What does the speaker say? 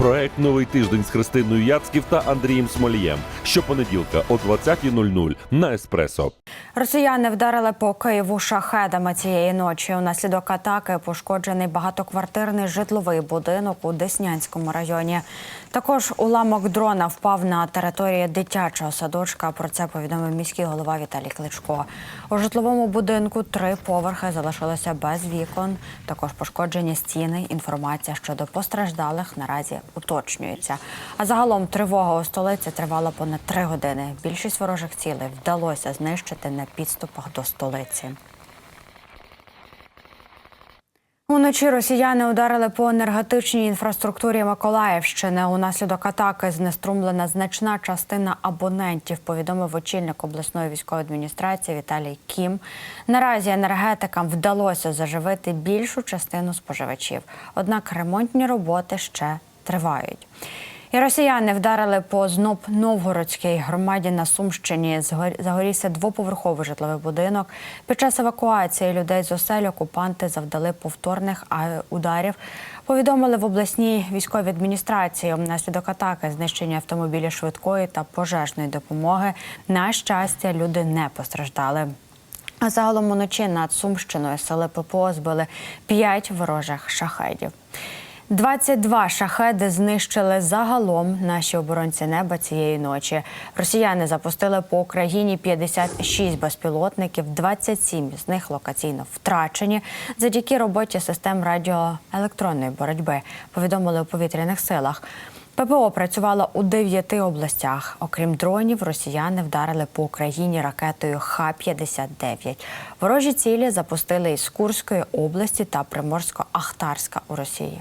Проект Новий тиждень з Христиною Яцьків та Андрієм Смолієм. Щопонеділка о 20.00 на Еспресо. Росіяни вдарили по Києву шахедами цієї ночі. Унаслідок атаки пошкоджений багатоквартирний житловий будинок у Деснянському районі. Також уламок дрона впав на території дитячого садочка. Про це повідомив міський голова Віталій Кличко. У житловому будинку три поверхи залишилися без вікон. Також пошкоджені стіни. Інформація щодо постраждалих наразі уточнюється. А загалом тривога у столиці тривала понад три години. Більшість ворожих цілей вдалося знищити на підступах до столиці. Уночі росіяни ударили по енергетичній інфраструктурі Миколаївщини. Унаслідок атаки знеструмлена значна частина абонентів. Повідомив очільник обласної військової адміністрації Віталій Кім. Наразі енергетикам вдалося заживити більшу частину споживачів. Однак ремонтні роботи ще тривають. І росіяни вдарили по знов Новгородській громаді на Сумщині. Загорівся двоповерховий житловий будинок. Під час евакуації людей з осель окупанти завдали повторних ударів. Повідомили в обласній військовій адміністрації. Внаслідок атаки знищення автомобілів швидкої та пожежної допомоги. На щастя, люди не постраждали. А загалом уночі над Сумщиною сили ППО збили п'ять ворожих шахедів. 22 шахеди знищили загалом наші оборонці неба цієї ночі. Росіяни запустили по Україні 56 безпілотників, 27 з них локаційно втрачені завдяки роботі систем радіоелектронної боротьби. Повідомили у повітряних силах. ППО працювало у дев'яти областях. Окрім дронів, росіяни вдарили по Україні ракетою Х-59. Ворожі цілі запустили із Курської області та Приморсько-Ахтарська у Росії.